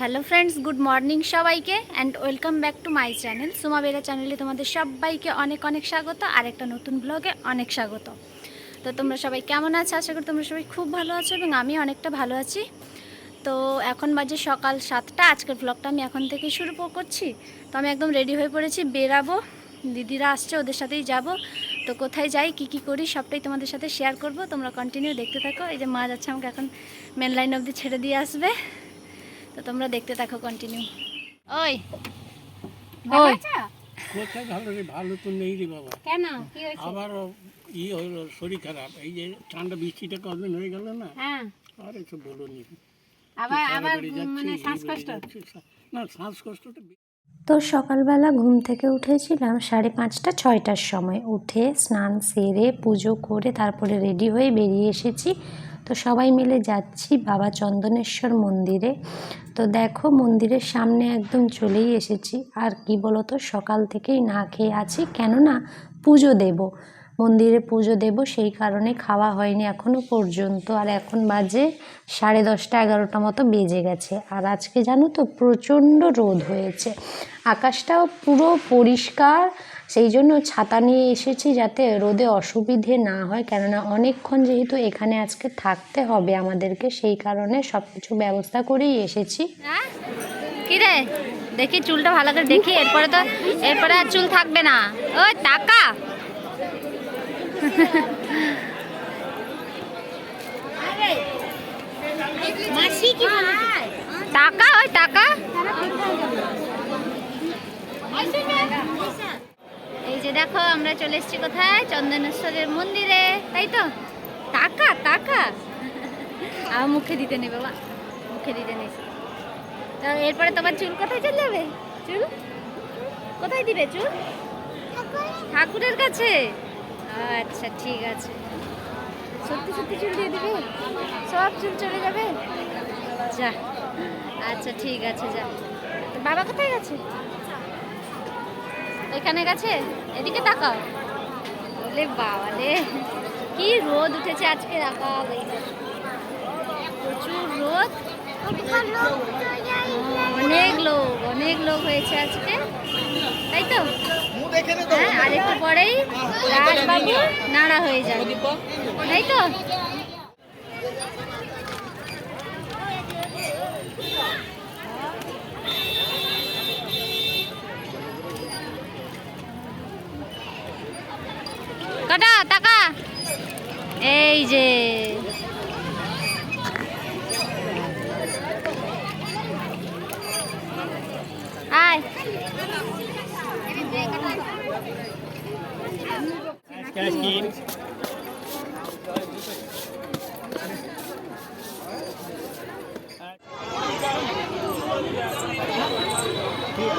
Hello friends good morning সবাইকে and welcome back to my channel Suma Bera চ্যানেলে তোমাদের সবাইকে অনেক অনেক স্বাগত, আর একটা নতুন ব্লগে অনেক স্বাগত। তো তোমরা সবাই কেমন আছো? আশা করি তোমরা সবাই খুব ভালো আছো এবং আমি অনেকটা ভালো আছি। তো এখন বাজে সকাল সাতটা, আজকের ব্লগটা আমি এখন থেকেই শুরু করছি। তো আমি একদম রেডি হয়ে পড়েছি, বেরাবো। দিদিরা আসছে, ওদের সাথেই যাব। তো কোথায় যাই, কি কি করি, সবটাই তোমাদের সাথে শেয়ার করব। তোমরা কন্টিনিউ দেখতে থাকো। এই যে মা যাচ্ছে আমাকে এখন মেন লাইন অবধি ছেড়ে দিয়ে আসবে। তো তোমরা দেখতে থাকো কন্টিনিউ ওই। ওই। কোথায় ভালো রে ভালো তো নেই রে বাবা। কেন? কি হয়েছে? আবার ই হলো শরীর খারাপ। এই যে ঠান্ডা বৃষ্টিটা কদিন হয়ে গেল না? হ্যাঁ। আর বলো নি আবার আবার মানে শ্বাসকষ্ট? না শ্বাসকষ্টটা তো সকালবেলা ঘুম থেকে উঠেছিলাম সাড়ে পাঁচটা ছয়টার সময়। উঠে স্নান সেরে পুজো করে তারপরে রেডি হয়ে বেরিয়ে এসেছি। তো সবাই মিলে যাচ্ছি বাবা চন্দনেশ্বর মন্দিরে। তো দেখো মন্দিরের সামনে একদম চলেই এসেছি। আর কি বলতো, সকাল থেকেই না খেয়ে আছি। কেননা পুজো দেব। মন্দিরে পুজো দেব, সেই কারণে খাওয়া হয়নি এখনও পর্যন্ত। আর এখন বাজে সাড়ে দশটা এগারোটা মতো বেজে গেছে। আর আজকে জানো তো প্রচণ্ড রোদ হয়েছে। আকাশটাও পুরো পরিষ্কার সেই জন্য ছাতা নিয়ে এসেছি যাতে রোদে অসুবিধে না হয়। কেননা অনেকক্ষণ যেহেতু এখানে আজকে থাকতে হবে আমাদেরকে সেই কারণে সব কিছু ব্যবস্থা করেই এসেছি। হ্যাঁ? রে? দেখি চুলটা ভালো করে দেখি এরপরে তো এরপরে আর চুল থাকবে না। ওই টাকা টাকা ওই টাকা এই যে দেখো, আমরা চলে এসেছি কোথায়? চন্দনেশ্বরের মন্দিরে। তাই তো? টাকা টাকা। আর মুখে দিতে নেই বাবা মুখে দিতে নেই। তো এরপরে তোমার চুল কোথায় চলে যাবে? চুল? কোথায় দিবে চুল? ঠাকুরের কাছে? আচ্ছা ঠিক আছে। সত্যি সত্যি চুল দিয়ে দিবে? সব চুল চলে যাবে? যা। আচ্ছা ঠিক আছে, যা। বাবা কোথায় গেছে? এখানে গেছে? এদিকে তাকাও। বলে বাবা রে কি রোদ উঠেছে আজকে রাখা প্রচুর রোদ। অনেক লোক অনেক লোক হয়েছে আজকে। তাই তো? হ্যাঁ আর একটু পরেই রাজবাবু নাড়া হয়ে যাবে। তাই তো কাটা টাকা এই যে আয়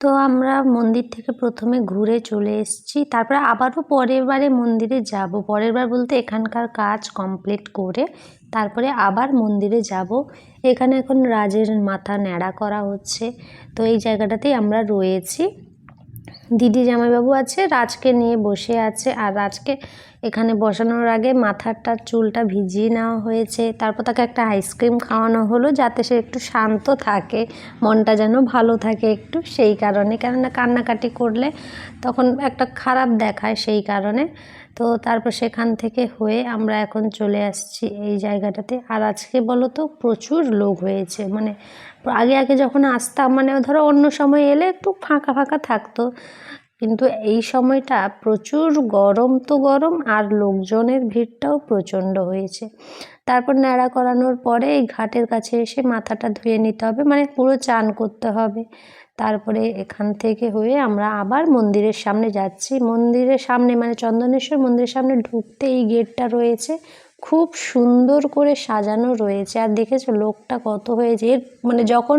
তো আমরা মন্দির থেকে প্রথমে ঘুরে চলে এসেছি, তারপরে আবারও পরের বারে মন্দিরে যাব। পরের বার বলতে এখানকার কাজ কমপ্লিট করে তারপরে আবার মন্দিরে যাব। এখানে এখন রাজের মাথা ন্যাড়া করা হচ্ছে। তো এই জায়গাটাতেই আমরা রয়েছি। দিদি জামাইবাবু আছে, রাজকে নিয়ে বসে আছে। আর রাজকে এখানে বসানোর আগে মাথারটা চুলটা ভিজিয়ে নেওয়া হয়েছে। তারপর তাকে একটা আইসক্রিম খাওয়ানো হলো যাতে সে একটু শান্ত থাকে, মনটা যেন ভালো থাকে একটু সেই কারণে। কেননা কান্নাকাটি করলে তখন একটা খারাপ দেখায় সেই কারণে। তো তারপর সেখান থেকে হয়ে আমরা এখন চলে আসছি এই জায়গাটাতে। আর আজকে বলো তো প্রচুর লোক হয়েছে। মানে আগে আগে যখন আসতাম মানে ধরো অন্য সময় এলে একটু ফাঁকা ফাঁকা থাকতো। কিন্তু এই সময়টা প্রচুর গরম তো গরম, আর লোকজনের ভিড়টাও প্রচণ্ড হয়েছে। তারপর ন্যাড়া করানোর পরে এই ঘাটের কাছে এসে মাথাটা ধুয়ে নিতে হবে মানে পুরো চান করতে হবে। তারপরে এখান থেকে হয়ে আমরা আবার মন্দিরের সামনে যাচ্ছি। মন্দিরের সামনে মানে চন্দনেশ্বর মন্দিরের সামনে ঢুকতে এই গেটটা রয়েছে। খুব সুন্দর করে সাজানো রয়েছে। আর দেখেছ লোকটা কত হয়েছে। এর মানে যখন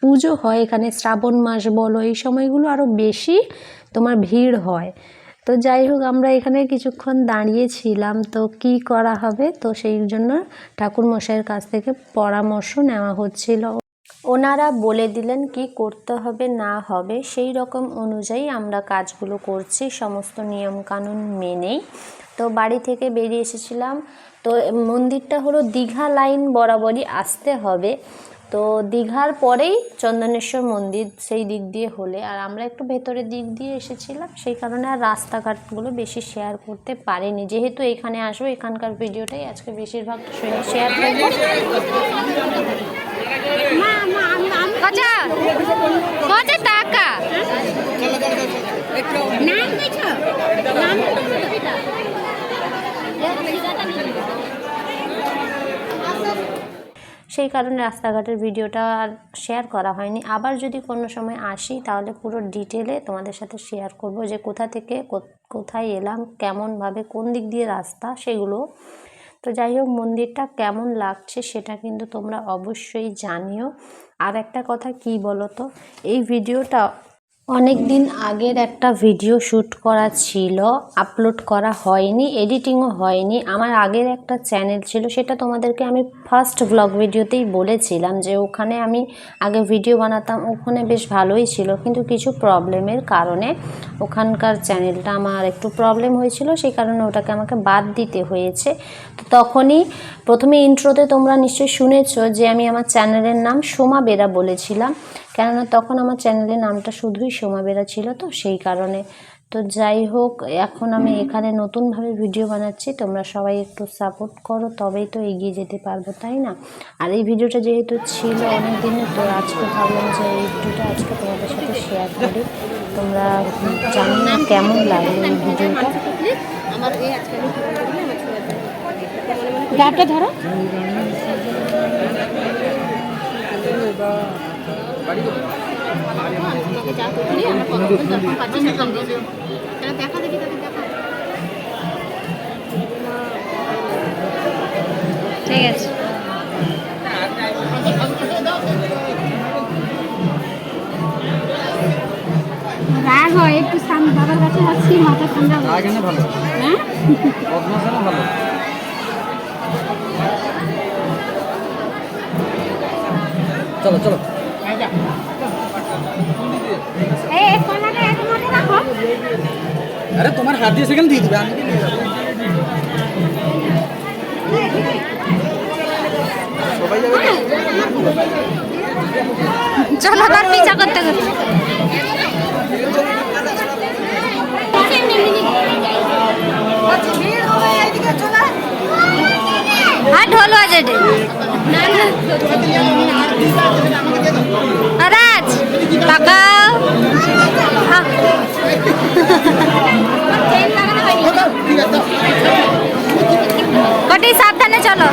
পুজো হয় এখানে, শ্রাবণ মাস বলো, এই সময়গুলো আরও বেশি তোমার ভিড় হয়। তো যাই হোক, আমরা এখানে কিছুক্ষণ দাঁড়িয়েছিলাম। তো কি করা হবে? তো সেই জন্য ঠাকুর মশাইয়ের কাছ থেকে পরামর্শ নেওয়া হচ্ছিল। ওনারা বলে দিলেন কি করতে হবে, না হবে, সেই রকম অনুযায়ী আমরা কাজগুলো করছি, সমস্ত নিয়মকানুন মেনেই। তো বাড়ি থেকে বেরিয়ে এসেছিলাম। তো মন্দিরটা হলো দীঘা লাইন বরাবরই আসতে হবে। তো দীঘার পরেই চন্দনেশ্বর মন্দির সেই দিক দিয়ে হলে। আর আমরা একটু ভেতরের দিক দিয়ে এসেছিলাম সেই কারণে আর রাস্তাঘাটগুলো বেশি শেয়ার করতে পারিনি। যেহেতু এখানে আসব এখানকার ভিডিওটাই আজকে বেশিরভাগ শেয়ার করব। টাকা। সেই কারণে রাস্তাঘাটের ভিডিওটা আর শেয়ার করা হয়নি। আবার যদি কোনো সময় আসি, তাহলে পুরো ডিটেলে তোমাদের সাথে শেয়ার করব যে কোথা থেকে কোথায় এলাম, কেমনভাবে কোন দিক দিয়ে রাস্তা, সেগুলো। তো যাই হোক, মন্দিরটা কেমন লাগছে সেটা কিন্তু তোমরা অবশ্যই জানিও। আর একটা কথা কি বলো তো এই ভিডিওটা অনেক দিন আগের একটা ভিডিও শ্যুট করা ছিল আপলোড করা হয়নি এডিটিংও হয়নি। আমার আগের একটা চ্যানেল ছিল, সেটা তোমাদেরকে আমি ফার্স্ট ব্লগ ভিডিওতেই বলেছিলাম যে ওখানে আমি আগে ভিডিও বানাতাম, ওখানে বেশ ভালোই ছিল। কিন্তু কিছু প্রবলেমের কারণে ওখানকার চ্যানেলটা আমার একটু প্রবলেম হয়েছিল, সেই কারণে ওটাকে আমাকে বাদ দিতে হয়েছে। তো তখনই প্রথমে ইন্ট্রোতে তোমরা নিশ্চয়ই শুনেছো যে আমি আমার চ্যানেলের নাম সোমা বেরা বলেছিলাম। কেননা তখন আমার চ্যানেলের নামটা শুধুই সোমা বেরা ছিল তো সেই কারণে। তো যাই হোক এখন আমি এখানে নতুনভাবে ভিডিও বানাচ্ছি তোমরা সবাই একটু সাপোর্ট করো তবেই তো এগিয়ে যেতে পারব তাই না? আর এই ভিডিওটা যেহেতু ছিল অনেক দিনের তো আজকে ভাবলাম যে এই ভিডিওটা আজকে তোমাদের সাথে শেয়ার করি। তোমরা জানি না কেমন লাগল এই ভিডিওটা? ঠিক আছে। রাগ হয় একটু সামনে বাবার কাছে যাচ্ছি মাথা ঠান্ডা হয়। এখানে ভালো। হ্যাঁ? পদ্মাসনে ভালো। চলো চলো। আরে তোমার হাত দিয়ে সেখানে দিয়ে দিবে আমি কি নিয়ে যাব? সবাই যাবে চলো আবার পিছা করতে করতে আর ঢোল বাজে রে। রাজ তাকাও হ্যাঁ। কটি সাবধানে চলো।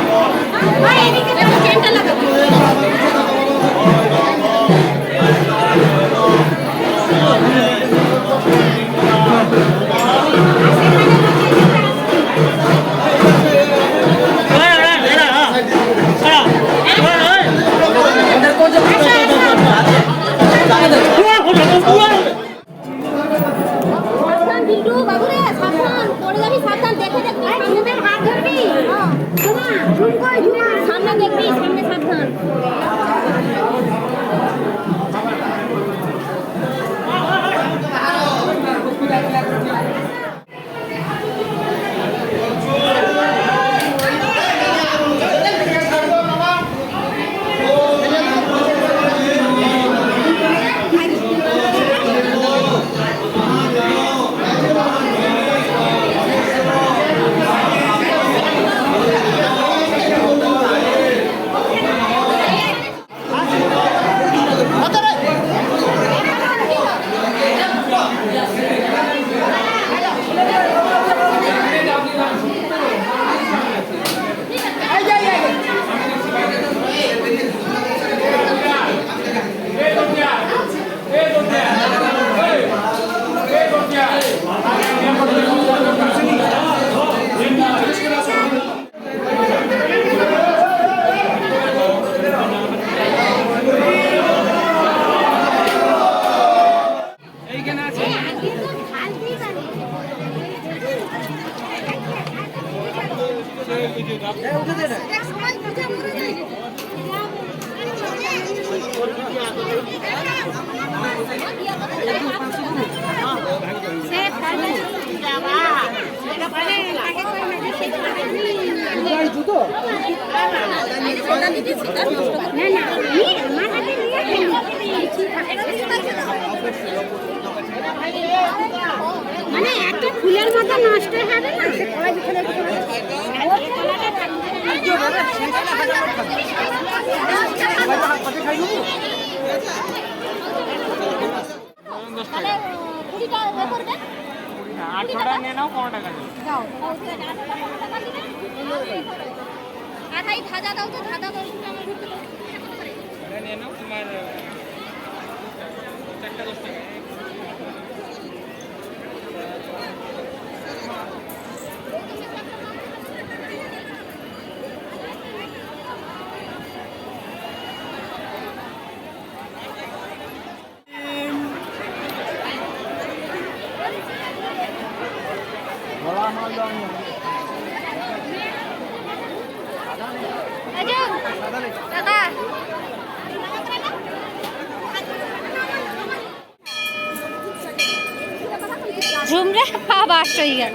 জুতো না না আমার হাতে নিয়ে মানে একটা ফুলের মতো নষ্ট হবে না? সে কলাই দিতে ওর কলাটা তাহলে কুড়িটা এ করবে আটশোটা নিয়ে নাও পনেরো টাকা আধাই ধাজা দাও তো ধাজা দাও নিয়ে নাও তোমার, চারটা দশ টাকা ঝুমরে বাস্ট হয়ে গেল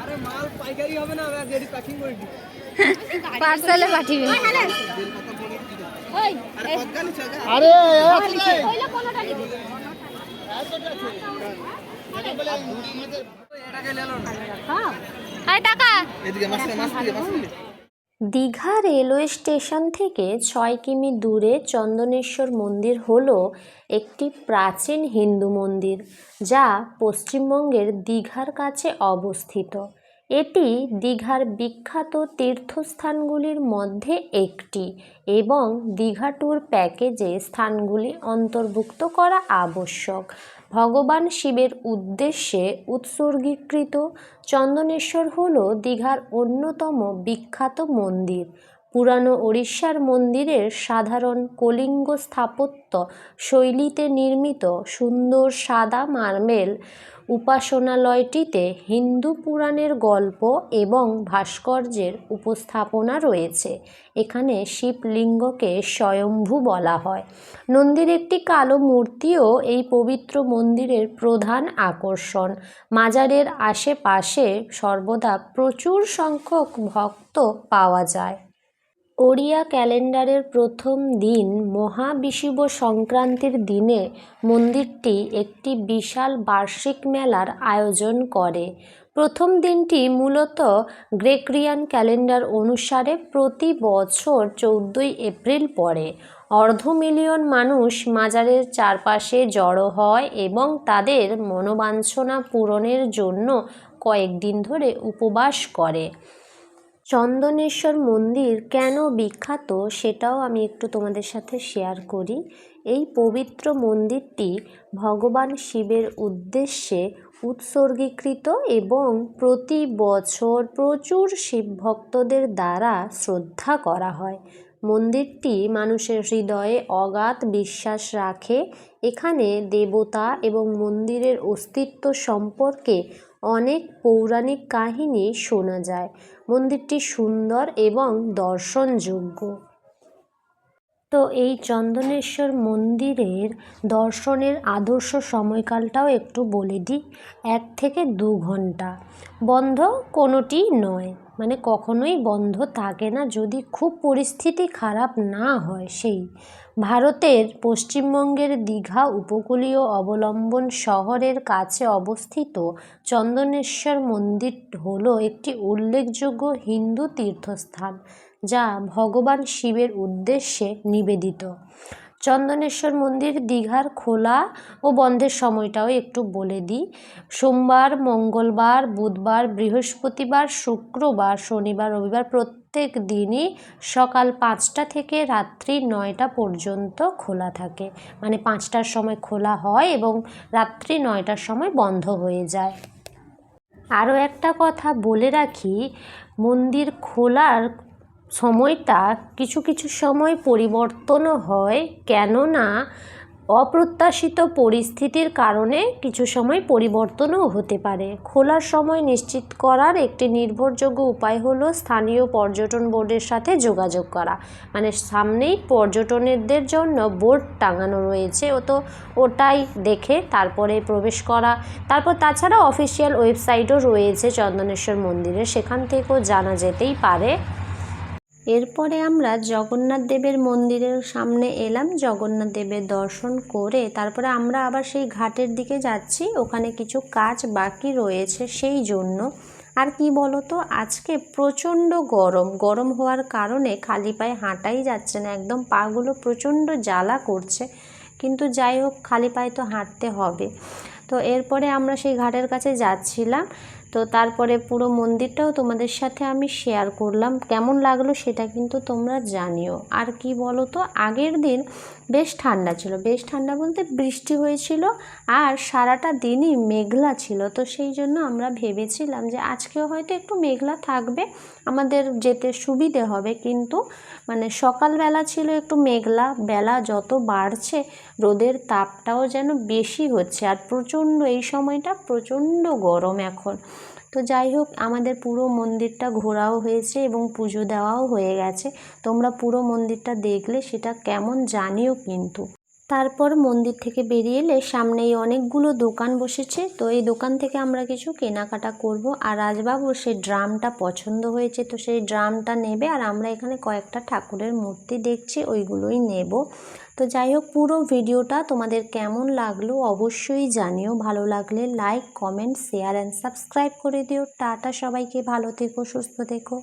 আরে মাল পাইকারি হবে না রেডি প্যাকিং করে দিই। পার্সেলে পাঠিবে ওই আরে কোনটা নিবি দীঘা রেলওয়ে স্টেশন থেকে ছয় কিমি দূরে চন্দনেশ্বর মন্দির হল একটি প্রাচীন হিন্দু মন্দির যা পশ্চিমবঙ্গের দীঘার কাছে অবস্থিত। এটি দীঘার বিখ্যাত তীর্থস্থানগুলির মধ্যে একটি এবং দীঘা ট্যুর প্যাকেজে স্থানগুলি অন্তর্ভুক্ত করা আবশ্যক। ভগবান শিবের উদ্দেশ্যে উৎসর্গীকৃত চন্দনেশ্বর হল দীঘার অন্যতম বিখ্যাত মন্দির। পুরানো ওড়িশার মন্দিরের সাধারণ কলিঙ্গ স্থাপত্য শৈলীতে নির্মিত সুন্দর সাদা মার্মেল উপাসনালয়টিতে হিন্দু পুরাণের গল্প এবং ভাস্কর্যের উপস্থাপনা রয়েছে। এখানে শিবলিঙ্গকে স্বয়ম্ভু বলা হয়। নন্দীর একটি কালো মূর্তিও এই পবিত্র মন্দিরের প্রধান আকর্ষণ। মাজারের আশেপাশে সর্বদা প্রচুর সংখ্যক ভক্ত পাওয়া যায়। ওড়িয়া ক্যালেন্ডারের প্রথম দিন মহাবিষুব সংক্রান্তির দিনে মন্দিরটি একটি বিশাল বার্ষিক মেলার আয়োজন করে। প্রথম দিনটি মূলত গ্রেকরিয়ান ক্যালেন্ডার অনুসারে প্রতি বছর চৌদ্দই এপ্রিল পড়ে। অর্ধ মিলিয়ন মানুষ মাজারের চারপাশে জড়ো হয় এবং তাদের মনোবাঞ্ছনা পূরণের জন্য কয়েকদিন ধরে উপবাস করে। চন্দনেশ্বর মন্দির কেন বিখ্যাত সেটাও আমি একটু তোমাদের সাথে শেয়ার করি। এই পবিত্র মন্দিরটি ভগবান শিবের উদ্দেশ্যে উৎসর্গীকৃত এবং প্রতি বছর প্রচুর শিব ভক্তদের দ্বারা শ্রদ্ধা করা হয়। মন্দিরটি মানুষের হৃদয়ে অগাধ বিশ্বাস রাখে। এখানে দেবতা এবং মন্দিরের অস্তিত্ব সম্পর্কে অনেক পৌরাণিক কাহিনী শোনা যায়। মন্দিরটি সুন্দর এবং দর্শনযোগ্য। তো এই চন্দনেশ্বর মন্দিরের দর্শনের আদর্শ সময়কালটাও একটু বলে দিই, এক থেকে দু ঘণ্টা বন্ধ কোনোটি নয় মানে কখনোই বন্ধ থাকে না। যদি খুব পরিস্থিতি খারাপ না হয় সেই ভারতের পশ্চিমবঙ্গের দীঘা উপকূলীয় অবলম্বন শহরের কাছে অবস্থিত চন্দনেশ্বর মন্দির হল একটি উল্লেখযোগ্য হিন্দু তীর্থস্থান, যা ভগবান শিবের উদ্দেশ্যে নিবেদিত। চন্দনেশ্বর মন্দির দীঘার খোলা ও বন্ধের সময়টাও একটু বলে দিই। সোমবার, মঙ্গলবার, বুধবার, বৃহস্পতিবার, শুক্রবার, শনিবার, রবিবার প্রত্যেক দিনই সকাল পাঁচটা থেকে রাত্রি নয়টা পর্যন্ত খোলা থাকে। মানে পাঁচটার সময় খোলা হয় এবং রাত্রি নয়টার সময় বন্ধ হয়ে যায়। আরও একটা কথা বলে রাখি, মন্দির খোলার সময়টা কিছু কিছু সময় পরিবর্তনও হয়। কেননা অপ্রত্যাশিত পরিস্থিতির কারণে কিছু সময় পরিবর্তনও হতে পারে। খোলার সময় নিশ্চিত করার একটি নির্ভরযোগ্য উপায় হলো স্থানীয় পর্যটন বোর্ডের সাথে যোগাযোগ করা। মানে সামনেই পর্যটনেরদের জন্য বোর্ড টাঙানো রয়েছে। ও তো ওটাই দেখে তারপরে প্রবেশ করা। তারপর তাছাড়া অফিসিয়াল ওয়েবসাইটও রয়েছে চন্দনেশ্বর মন্দিরে সেখান থেকেও জানা যেতেই পারে। এরপরে আমরা জগন্নাথ দেবের মন্দিরের সামনে এলাম, জগন্নাথ দেবের দর্শন করে তারপরে আমরা আবার সেই ঘাটের দিকে যাচ্ছি, ওখানে কিছু কাজ বাকি রয়েছে সেই জন্য। আর কি বলতো, আজকে প্রচণ্ড গরম গরম হওয়ার কারণে খালি পায়ে হাঁটাই যাচ্ছে না, একদম পাগুলো প্রচণ্ড জ্বালা করছে, কিন্তু যাই হোক খালি পায়ে তো হাঁটতে হবে। তো এরপরে আমরা সেই ঘাটের কাছে যাচ্ছিলাম তো তারপরে পুরো মন্দিরটাও তোমাদের সাথে আমি শেয়ার করলাম। কেমন লাগল সেটা কিন্তু তোমরা জানিও। আর কি বলো তো আগের দিন বেশ ঠান্ডা ছিল। বেশ ঠান্ডা বলতে বৃষ্টি হয়েছিল আর সারাটা দিনই মেঘলা ছিল। তো সেই জন্য আমরা ভেবেছিলাম যে আজকেও হয়তো একটু মেঘলা থাকবে, আমাদের যেতে সুবিধে হবে। কিন্তু মানে সকালবেলা ছিল একটু মেঘলা, বেলা যত বাড়ছে রোদের তাপটাও যেন বেশি হচ্ছে। আর প্রচণ্ড, এই সময়টা প্রচণ্ড গরম এখন। তো যাই হোক, আমাদের পুরো মন্দিরটা ঘোরাও হয়েছে এবং পুজো দেওয়াও হয়ে গেছে। তোমরা পুরো মন্দিরটা দেখলে সেটা কেমন জানিও কিন্তু। তারপর মন্দির থেকে বেরিয়ে এলে সামনেই অনেকগুলো দোকান বসেছে। তো এই দোকান থেকে আমরা কিছু কেনাকাটা করব। আর রাজবাবুর সেই ড্রামটা পছন্দ হয়েছে, তো সেই ড্রামটা নেবে। আর আমরা এখানে কয়েকটা ঠাকুরের মূর্তি দেখছি, ওইগুলোই নেব। তো যাই হোক, পুরো ভিডিওটা তোমাদের কেমন লাগল অবশ্যই জানিও। ভালো লাগলে like comment share and subscribe করে দিও। টাটা সবাইকে, ভালো থেকো, সুস্থ থেকো।